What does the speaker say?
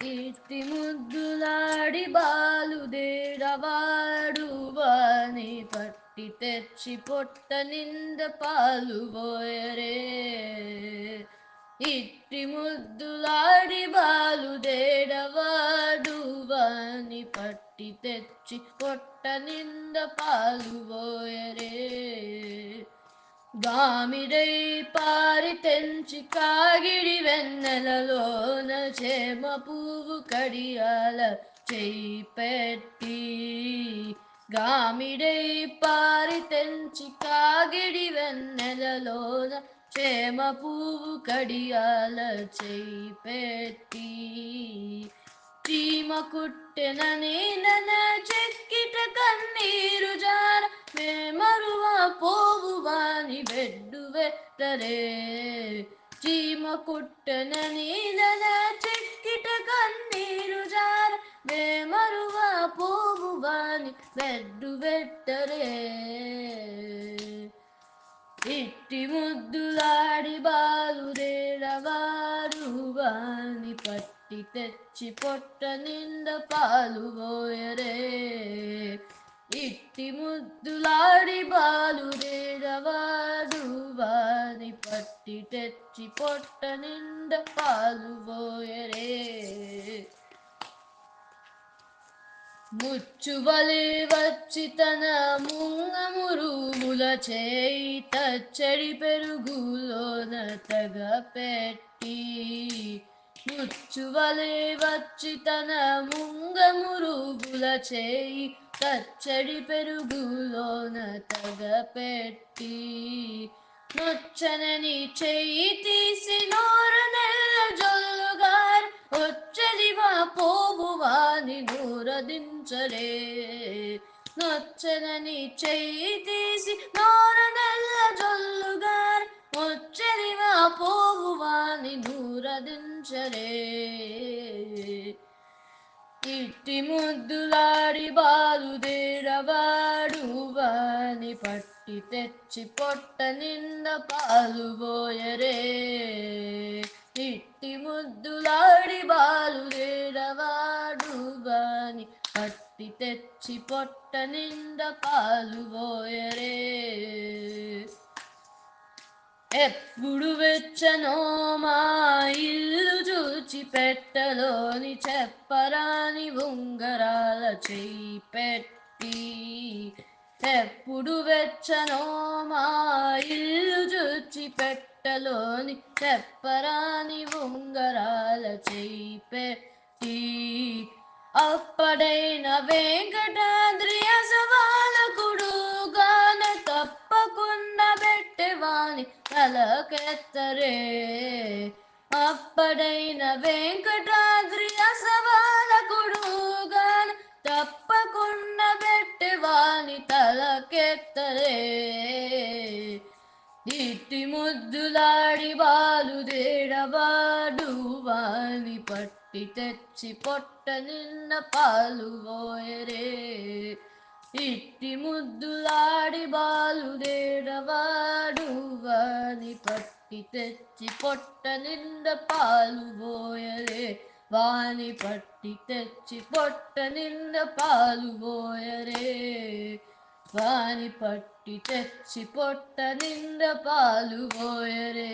కీర్తి ముద్దులాడి బాలుదేరవాడు వాని పట్టి తెచ్చి పొట్ట నింద పాలుబోయరే ఇట్టి ముద్దులాడి బాలుదేరవాడు వాని పట్టి తెచ్చి పొట్ట నింద పాలుబోయరే గామిడై పారి తెంచి కాగిడి వెన్నెలలోన చేమ పువ్వు కడియాల చేయి పెట్టి గామిడై పారి తెంచి కాగిడి వెన్నెలలోన చేమ పువ్వు కడియాల చేయి పెట్టి చీమ కుట్టెన నన చెక్కిట కన్నీరు జార వెట్టరే చీమ కుట్టెనని నన చెక్కిట కన్నీరు జార మేమరువ పోవువాని బెడ్డు వెట్టరే. ఇట్టి ముద్దులాడి బాలుదేరవారు వాని పట్టి తెచ్చి పొట్ట నింద పాలు పోయరే. ఇట్టి ముద్దులాడి బాలుదేరవారు వాని పట్టి తెచ్చి పొట్ట నింద పాలు పోయరే. ముచ్చువలే వచ్చి తన ముంగమురుముల చేయి తచ్చడి పెరుగులోన తగ పెట్టి. ముచ్చువలే వచ్చి తన ముంగమురుగుల చేయి తచ్చడి పెరుగులోన తగ పెట్టి. నొచ్చనని చెయ్యి తీసి నోరు నెల్ల జొల్లుగారు వచ్చదివా పోవువాని నూరదించరే నొచ్చనని చెయ్యి తీసి నోరు నెల్ల జొల్లుగారు వచ్చదివా పోవువాని దూరదించలే ఇట్టి ముద్దులాడి బాలు బాలుదేరవాడు వాని పట్టి తెచ్చి పొట్ట నింద పాలు పోయరే. ఇట్టి ముద్దులాడి బాలు బాలుదేరవాడు బాని పట్టి తెచ్చి పొట్ట నింద పాలు పోయరే. ఎప్పుడు వెచ్చనో మా ఇల్లు చూచి పెట్టలోని చెప్పరాని ఉంగరాల చేయి పెట్టి ఎప్పుడు వెచ్చనో మా ఇల్లు చూచి పెట్టలోని చెప్పరాని ఉంగరాల చేపెట్టి అప్పడైన వెంకటాద్రి అసవాలకుడు గాన తప్పకుండా పెట్టేవాని తలకెత్తరే. అప్పడైన వెంకటాద్రి తలకెత్తరే ఇట్టి ముద్దులాడి బాలు బాలుదేడవాడు వాని పట్టి తెచ్చి పొట్ట నిన్న పాలు పోయరే. ఇట్టి ముద్దులాడి బాలు దేడవాడు వాని పట్టి తెచ్చి పొట్ట నిండ పాలు పోయరే. వాని పట్టి తెచ్చి పొట్ట నిండ పాలు పోయరే. వాని పట్టి తెచ్చి పొట్ట నింద పాలు పోయరే.